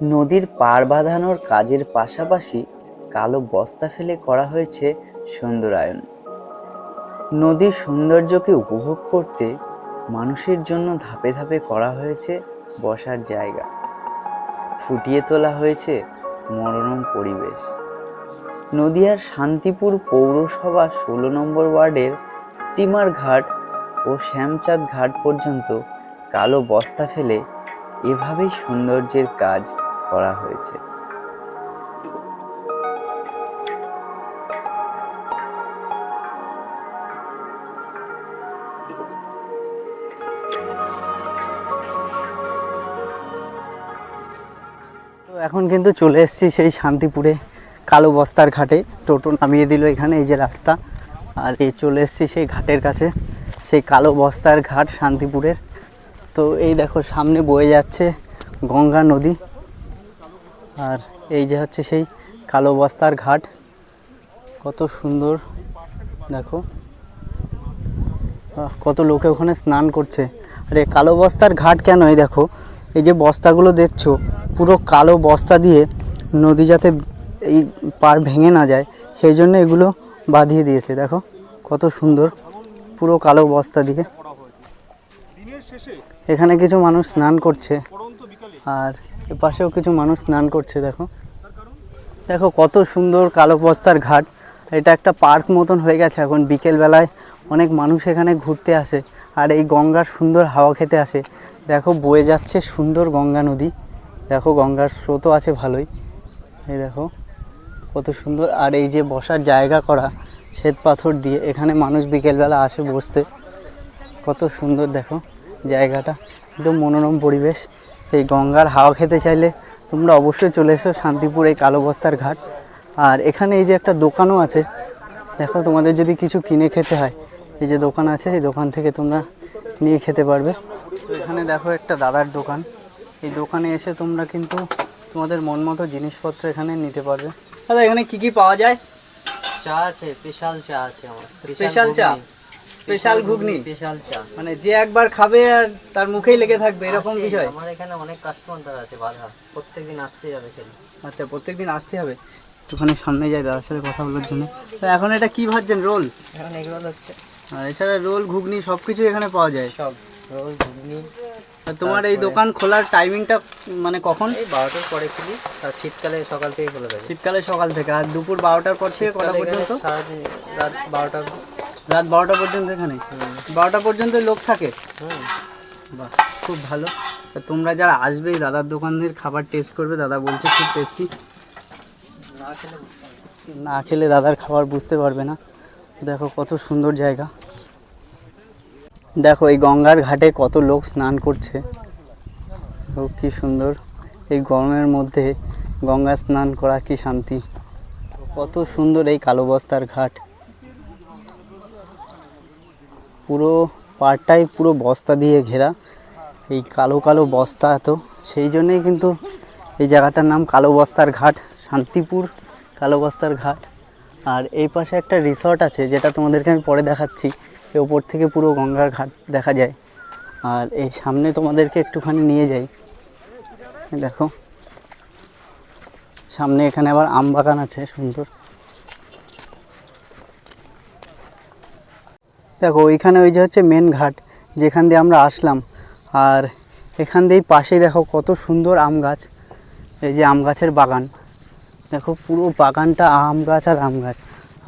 নদীর পার বাঁধানোর কাজের পাশাপাশি কালো বস্তা ফেলে করা হয়েছে সুন্দরায়ন নদীর সৌন্দর্যকে উপভোগ করতে মানুষের জন্য ধাপে ধাপে করা হয়েছে বসার জায়গা। ফুটিয়ে তোলা হয়েছে মনোরম পরিবেশ। নদিয়ার শান্তিপুর পৌরসভা ষোলো নম্বর ওয়ার্ডের স্টিমার ঘাট ও শ্যামচাঁদ ঘাট পর্যন্ত কালো বস্তা ফেলে এভাবেই সৌন্দর্যের কাজ করা হয়েছে। এখন কিন্তু চলে এসেছি সেই শান্তিপুরে কালো বস্তার ঘাটে। টোটো নামিয়ে দিল এখানে, এই যে রাস্তা। আর এই চলে এসেছি সেই ঘাটের কাছে, সেই কালো বস্তার ঘাট শান্তিপুরের। তো এই দেখো, সামনে বয়ে যাচ্ছে গঙ্গা নদী। আর এই যে হচ্ছে সেই কালো বস্তার ঘাট। কত সুন্দর। দেখো। কত লোকে ওখানে স্নান করছে। আরে, কালো বস্তার ঘাট কেন? এই দেখো, এই যে বস্তাগুলো দেখছ, পুরো কালো বস্তা দিয়ে নদী যাতে এই পার ভেঙে না যায়, সেই জন্য এগুলো বাঁধিয়ে দিয়েছে। দেখো, কত সুন্দর। পুরো কালো বস্তা দিয়ে এখানে কিছু মানুষ স্নান করছে। আর পাশেও কিছু মানুষ স্নান করছে, দেখো। দেখো কত সুন্দর কালো বস্তার ঘাট। এটা একটা পার্ক মতন হয়ে গেছে এখন। বিকেলবেলায় অনেক মানুষ এখানে ঘুরতে আসে আর এই গঙ্গার সুন্দর হাওয়া খেতে আসে। দেখো বয়ে যাচ্ছে সুন্দর গঙ্গা নদী। দেখো গঙ্গার স্রোতও আছে ভালোই। এই দেখো কত সুন্দর। আর এই যে বসার জায়গা করা, শ্বেত পাথর দিয়ে, এখানে মানুষ বিকেলবেলা আসে বসতে। কত সুন্দর দেখো জায়গাটা। একদম মনোরম পরিবেশ। এই গঙ্গার হাওয়া খেতে চাইলে তোমরা অবশ্যই চলে এসো শান্তিপুর এই কালো বস্তার ঘাট। আর এখানে এই যে একটা দোকানও আছে দেখো তোমাদের যদি কিছু কিনে খেতে হয় এই যে দোকান আছে এই দোকান থেকে তোমরা নিয়ে খেতে পারবে। তো এখানে দেখো একটা দাদার দোকান। এই দোকানে এসে তোমরা কিন্তু তোমাদের মন মতো জিনিসপত্র এখানে নিতে পারবে। দাদা এখানে কি কি পাওয়া যায়? চা আছে স্পেশাল চা আছে আমার। স্পেশাল চা? স্পেশাল ঘুগনি। স্পেশাল চা। মানে যে একবার খাবে আর তার মুখেই লেগে থাকবে এরকম বিষয়। আমার এখানে অনেক কাস্টমার আছে বাধা। প্রত্যেকদিন আসতেই যাবে খেলে আচ্ছা প্রত্যেকদিন আসতে হবে? একটুখানি সামনে যাই দাদার সাথে কথা বলার জন্য। তো এখন এটা কি ভাবছেন রোল? এখন এগুলো হচ্ছে। আর এছাড়া রোল ঘুগনি সব কিছু এখানে পাওয়া যায়। সব রোল ঘুগনি। আর তোমার এই দোকান খোলার টাইমিংটা মানে কখন? এই বারোটার পরে খুলি আর শীতকালে সকাল থেকে খোলা থাকে। শীতকালে সকাল থেকে আর দুপুর বারোটার পর থেকে কটা পর্যন্ত? সারাদিন রাত বারোটা রাত বারোটা পর্যন্ত এখানে? বারোটা পর্যন্ত লোক থাকে? বাহ খুব ভালো। তা তোমরা যারা আসবে দাদার দোকানের খাবার টেস্ট করবে দাদা বলছে খুব টেস্টি না খেলে না। খেলে দাদার খাবার বুঝতে পারবে না। দেখো কত সুন্দর জায়গা। দেখো এই গঙ্গার ঘাটে কত লোক স্নান করছে। ও কি সুন্দর। এই গরমের মধ্যে গঙ্গা স্নান করা কি শান্তি। কত সুন্দর এই কালো বস্তার ঘাট। পুরো পাড়টাই পুরো বস্তা দিয়ে ঘেরা। এই কালো কালো বস্তা এত। সেই জন্যেই কিন্তু এই জায়গাটার নাম কালো বস্তার ঘাট, শান্তিপুর কালো বস্তার ঘাট। আর এই পাশে একটা রিসর্ট আছে, যেটা তোমাদেরকে আমি পরে দেখাচ্ছি। এই ওপর থেকে পুরো গঙ্গার ঘাট দেখা যায়। আর এই সামনে তোমাদেরকে একটুখানি নিয়ে যাই। দেখো। সামনে এখানে আবার আম বাগান আছে, সুন্দর। দেখো ওইখানে ওই যে হচ্ছে মেন ঘাট, যেখান দিয়ে আমরা আসলাম। আর এখান দিয়েই পাশেই দেখো কত সুন্দর আম গাছ, এই যে আম গাছের বাগান। দেখো, পুরো বাগানটা আম গাছ আর আম গাছ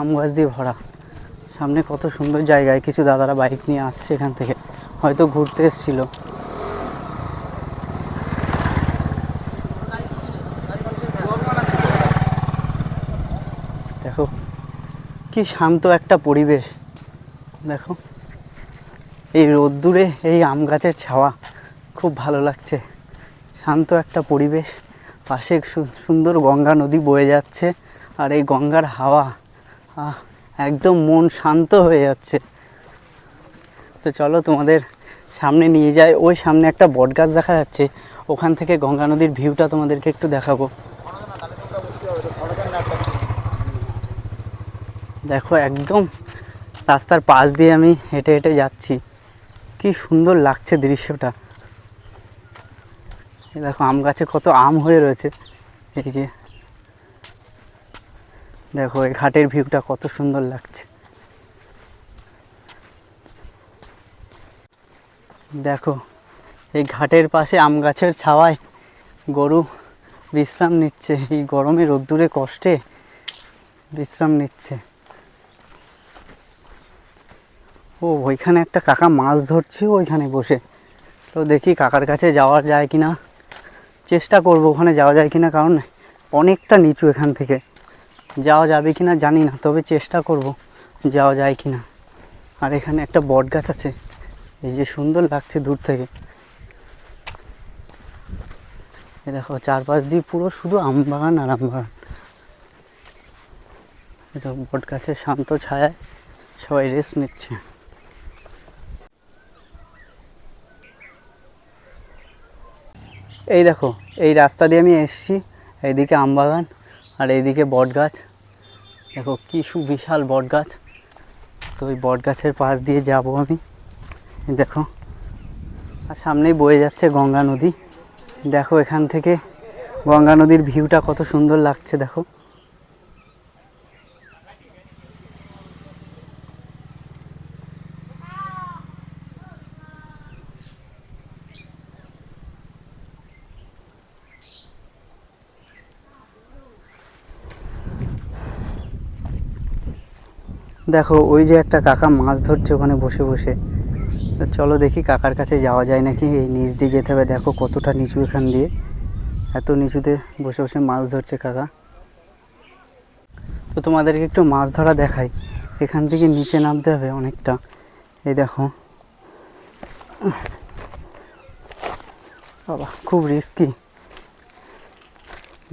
আম গাছ দিয়ে ভরা। সামনে কত সুন্দর জায়গায় কিছু দাদারা বাইক নিয়ে আসছে এখান থেকে, হয়তো ঘুরতে এসেছিল। দেখো, কি শান্ত একটা পরিবেশ। দেখো, এই রোদ্দুরে এই আম গাছের ছাওয়া খুব ভালো লাগছে। শান্ত একটা পরিবেশ, পাশে সুন্দর গঙ্গা নদী বয়ে যাচ্ছে আর এই গঙ্গার হাওয়া একদম মন শান্ত হয়ে যাচ্ছে। তো চলো তোমাদের সামনে নিয়ে যায় ওই সামনে একটা বট গাছ দেখা যাচ্ছে, ওখান থেকে গঙ্গা নদীর ভিউটা তোমাদেরকে একটু দেখাবো। দেখো একদম রাস্তার পাশ দিয়ে আমি হেঁটে হেঁটে যাচ্ছি। কি সুন্দর লাগছে দৃশ্যটা। দেখো, আম গাছে কত আম হয়ে রয়েছে। এই যে, দেখো, এই ঘাটের ভিউটা কত সুন্দর লাগছে। দেখো, এই ঘাটের পাশে আম গাছের ছাওয়ায় গরু বিশ্রাম নিচ্ছে। এই গরমে রোদ্দুরে কষ্টে বিশ্রাম নিচ্ছে। ও, ওইখানে একটা কাকা মাছ ধরছে ওইখানে বসে। তো দেখি কাকার কাছে যাওয়া যায় কি না চেষ্টা করব ওখানে যাওয়া যায় কি না কারণ অনেকটা নিচু এখান থেকে। যাওয়া যাবে কি না জানি না, তবে চেষ্টা করব যাওয়া যায় কি না আর এখানে একটা বট গাছ আছে, এই যে সুন্দর লাগছে দূর থেকে। দেখো, চারপাশ দিয়ে পুরো শুধু আম বাগান আর আম বাগান। এটা বট গাছের শান্ত ছায়ায় সবাই রেস্ট নিচ্ছে। এই দেখো, এই রাস্তা দিয়ে আমি এসেছি, এইদিকে আমবাগান আর এইদিকে বট গাছ দেখো কি সুবিশাল বট গাছ তো ওই বট গাছের পাশ দিয়ে যাব আমি। দেখো, আর সামনেই বয়ে যাচ্ছে গঙ্গা নদী। দেখো এখান থেকে গঙ্গা নদীর ভিউটা কত সুন্দর লাগছে, দেখো। দেখো, ওই যে একটা কাকা মাছ ধরছে ওখানে বসে বসে। তো চলো দেখি কাকার কাছে যাওয়া যায় নাকি? এই নিচ দিয়ে যেতে হবে। দেখো কতটা নিচু এখান দিয়ে। এত নিচুতে বসে বসে মাছ ধরছে কাকা। তো তোমাদেরকে একটু মাছ ধরা দেখাই। এখান থেকে নিচে নামতে হবে অনেকটা। এই দেখো। বাবা, খুব রিস্কি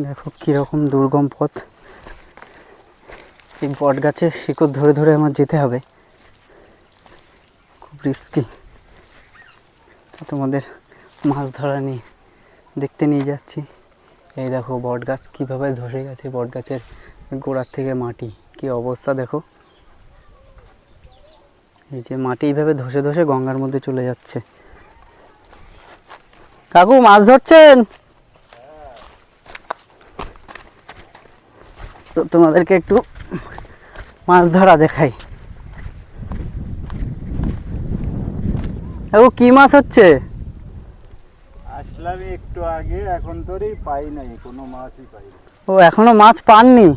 দেখো কীরকম দুর্গম পথ। এই বট গাছের শিকড় ধরে ধরে আমার যেতে হবে। খুব রিস্কি তোমাদের মাছ ধরা নিয়ে দেখতে নিয়ে যাচ্ছি। এই দেখো বট গাছ কীভাবে ধসে গেছে বট গাছের গোড়ার থেকে মাটি। কি অবস্থা দেখো। এই যে মাটি এইভাবে ধসে ধসে গঙ্গার মধ্যে চলে যাচ্ছে। কাকু, মাছ ধরছেন? তো তোমাদেরকে একটু মাছ ধরা দেখাই। ও কি মাছ হচ্ছে? আসলাম একটু আগে এখন তোরই পাই নাই কোনো মাছই পাই ও এখনও মাছ পাননি?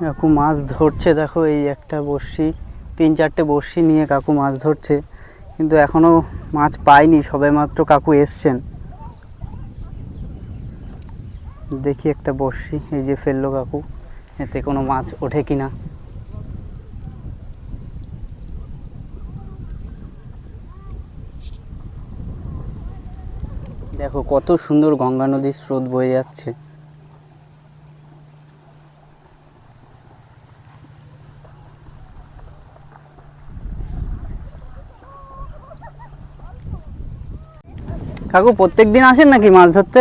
কাকু মাছ ধরছে দেখো এই একটা বড়শি তিন চারটে বড়শি নিয়ে কাকু মাছ ধরছে কিন্তু এখনও মাছ পাইনি সবে মাত্র কাকু এসছেন। দেখি একটা বড়শি এই যে ফেলল কাকু। এতে কোনো মাছ ওঠে কি না? দেখো কত সুন্দর গঙ্গা নদীর স্রোত বয়ে যাচ্ছে। কাকু প্রত্যেক দিন আসেন নাকি মাছ ধরতে?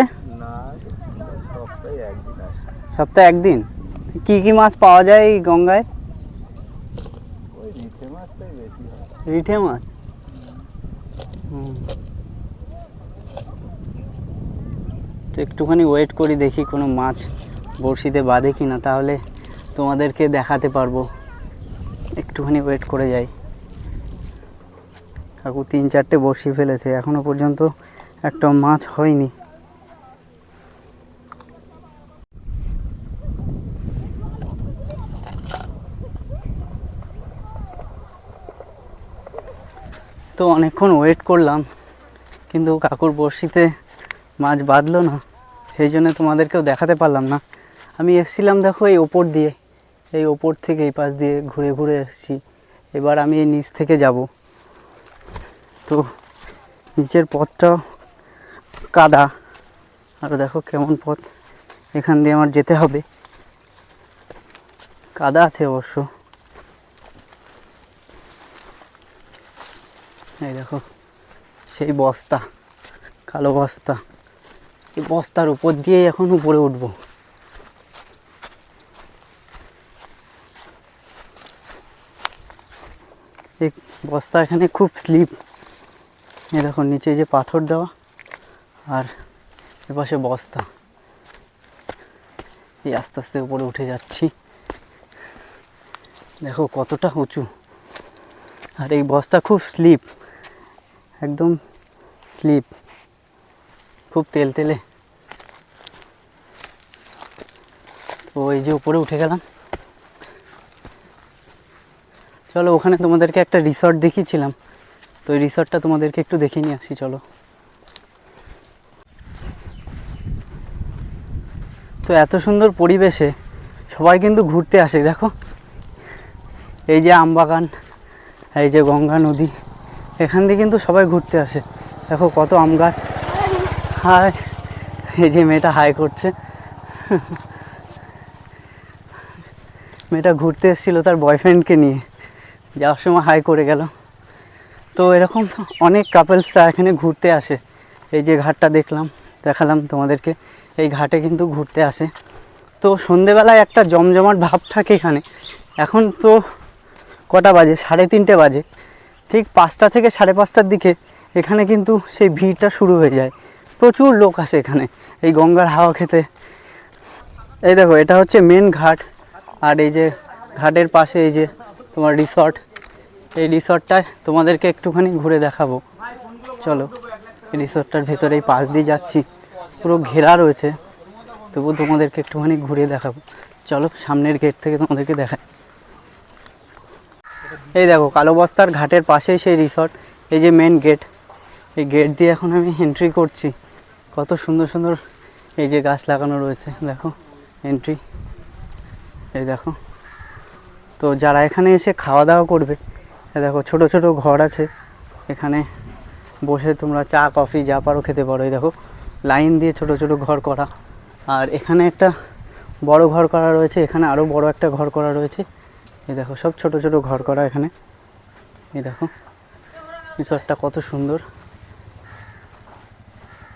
সপ্তাহে একদিন? কি কি মাছ পাওয়া যায় এই গঙ্গায়? রিঠে মাছ? হুম। তো একটুখানি ওয়েট করি দেখি কোনো মাছ বড়শিতে বাঁধে কি না তাহলে তোমাদেরকে দেখাতে পারব। একটুখানি ওয়েট করে যাই। কাকু তিন চারটে বড়শি ফেলেছে এখনও পর্যন্ত একটা মাছ হয়নি। তো অনেকক্ষণ ওয়েট করলাম, কিন্তু কাকুর বড়শিতে মাছ বাঁধলো না, সেই জন্য তোমাদেরকেও দেখাতে পারলাম না। আমি এসেছিলাম দেখো এই ওপর দিয়ে, এই ওপর থেকে এই পাশ দিয়ে ঘুরে ঘুরে এসেছি। এবার আমি এই নিচ থেকে যাব। তো নিচের পথটা কাদা। আর দেখো কেমন পথ এখান দিয়ে আমার যেতে হবে। কাদা আছে অবশ্য। এই দেখো, সেই বস্তা, কালো বস্তা। এই বস্তার উপর দিয়েই এখন উপরে উঠবো। এই বস্তা এখানে খুব স্লিপ। এ দেখো, নিচে যে পাথর দেওয়া আর এপাশে বস্তা। এই আস্তে আস্তে উপরে উঠে যাচ্ছি। দেখো কতটা উঁচু। আর এই বস্তা খুব স্লিপ। একদম স্লিপ। খুব তেল তেলে। তো এই যে উপরে উঠে গেলাম। চলো, ওখানে তোমাদেরকে একটা রিসর্ট দেখিয়েছিলাম। তো ওই রিসর্টটা তোমাদেরকে একটু দেখে নিয়ে আসি, চলো। তো এত সুন্দর পরিবেশে সবাই কিন্তু ঘুরতে আসে, দেখো। এই যে আমবাগান, এই যে গঙ্গা নদী। এখান দিয়ে কিন্তু সবাই ঘুরতে আসে। দেখো কত আম গাছ। হাই এই যে মেয়েটা হাই করছে। মেয়েটা ঘুরতে এসেছিল তার বয়ফ্রেন্ডকে নিয়ে। যাওয়ার সময় হাই করে গেল। তো এরকম অনেক কাপলসরা এখানে ঘুরতে আসে। এই যে ঘাটটা দেখলাম, দেখালাম তোমাদেরকে। এই ঘাটে কিন্তু ঘুরতে আসে। তো সন্ধেবেলায় একটা জমজমাট ভাব থাকে এখানে। এখন তো কটা বাজে? সাড়ে তিনটে বাজে। ঠিক পাঁচটা থেকে সাড়ে পাঁচটার দিকে এখানে কিন্তু সেই ভিড়টা শুরু হয়ে যায়। প্রচুর লোক আসে এখানে, এই গঙ্গার হাওয়া খেতে। এই দেখো, এটা হচ্ছে মেন ঘাট। আর এই যে ঘাটের পাশে এই যে তোমার রিসর্ট এই রিসর্টটায় তোমাদেরকে একটুখানি ঘুরে দেখাবো। চলো, এই রিসর্টটার ভেতরে এই পাশ দিয়ে যাচ্ছি। পুরো ঘেরা রয়েছে তবু তোমাদেরকে একটুখানি ঘুরিয়ে দেখাবো। চলো, সামনের গেট থেকে তোমাদেরকে দেখাই। এই দেখো, কালো বস্তার ঘাটের পাশেই সেই রিসর্ট এই যে মেন গেট এই গেট দিয়ে এখন আমি এন্ট্রি করছি। কত সুন্দর সুন্দর এই যে গাছ লাগানো রয়েছে, দেখো এন্ট্রি এই দেখো, তো যারা এখানে এসে খাওয়া দাওয়া করবে দেখো, ছোট ছোট ঘর আছে, এখানে বসে তোমরা চা, কফি, যা পারো খেতে পারো, এই দেখো লাইন দিয়ে ছোট ছোট ঘর করা। আর এখানে একটা বড় ঘর করা রয়েছে, এখানে আরও বড় একটা ঘর করা রয়েছে। এই দেখো, সব ছোট ছোট ঘর করা এখানে। এই দেখো, রিসর্টটা কত সুন্দর।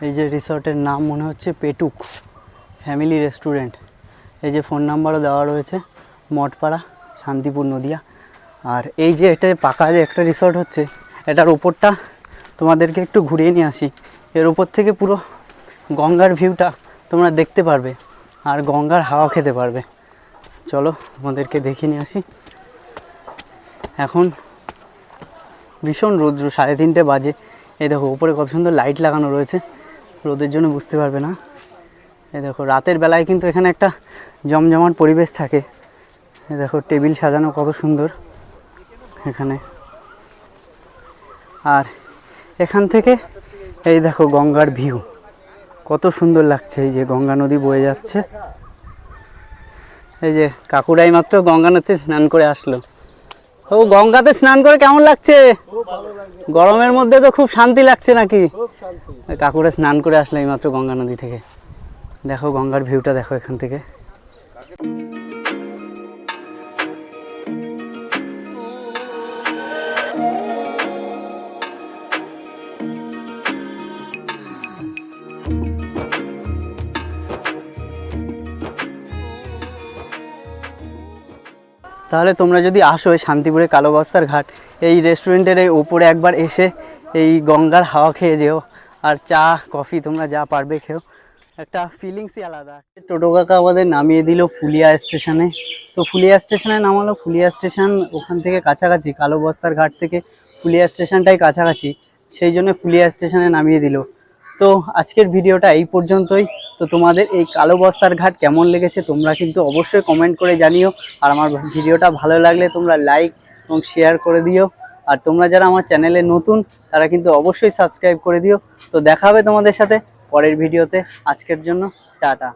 এই যে রিসর্টের নাম মনে হচ্ছে পেটুক ফ্যামিলি রেস্টুরেন্ট। এই যে ফোন নাম্বারও দেওয়া রয়েছে, মঠপাড়া, শান্তিপুর নদিয়া। আর এই যে এটা পাকা যে একটা রিসর্ট হচ্ছে, এটার ওপরটা তোমাদেরকে একটু ঘুরিয়ে নিয়ে আসি। এর ওপর থেকে পুরো গঙ্গার ভিউটা তোমরা দেখতে পারবে, আর গঙ্গার হাওয়া খেতে পারবে। চলো, তোমাদেরকে দেখে নিয়ে আসি। এখন ভীষণ রৌদ্র, সাড়ে তিনটে বাজে। এই দেখো, উপরে কত সুন্দর লাইট লাগানো রয়েছে। রোদের জন্য বুঝতে পারবে না। এই দেখো, রাতের বেলায় কিন্তু এখানে একটা জমজমাট পরিবেশ থাকে। এ দেখো, টেবিল সাজানো কত সুন্দর এখানে। আর এখান থেকে এই দেখো গঙ্গার ভিউ কত সুন্দর লাগছে এই যে গঙ্গা নদী বয়ে যাচ্ছে। এই যে কাকুরাই মাত্র গঙ্গা নদীতে স্নান করে আসলো। ও গঙ্গাতে স্নান করে কেমন লাগছে? গরমের মধ্যে তো খুব শান্তি লাগছে নাকি? কাকুরা স্নান করে আসলো এইমাত্র গঙ্গা নদী থেকে। দেখো গঙ্গার ভিউটা দেখো এখান থেকে। তাহলে তোমরা যদি আসো এই শান্তিপুরে কালো বস্তার ঘাট, এই রেস্টুরেন্টের এই ওপরে একবার এসে এই গঙ্গার হাওয়া খেয়ে যেও। আর চা, কফি তোমরা যা পারবে খেও। একটা ফিলিংসই আলাদা। টোটো কাকা আমাদের নামিয়ে দিল ফুলিয়া স্টেশনে। তো ফুলিয়া স্টেশনে নামালো। ফুলিয়া স্টেশন ওখান থেকে কাছাকাছি, কালো বস্তার ঘাট থেকে ফুলিয়া স্টেশনটাই কাছাকাছি। সেই জন্য ফুলিয়া স্টেশনে নামিয়ে দিল। তো আজকের ভিডিওটা এই পর্যন্তই। তো তোমাদের এই কালো বস্তার ঘাট কেমন লেগেছে তোমরা কিন্তু অবশ্যই কমেন্ট করে জানিও। আর আমার ভিডিওটা ভালো লাগলে তোমরা লাইক এবং শেয়ার করে দিও। আর তোমরা যারা আমার চ্যানেলে নতুন, তারা কিন্তু অবশ্যই সাবস্ক্রাইব করে দিও। তো দেখা হবে তোমাদের সাথে পরের ভিডিওতে। আজকের জন্য টাটা।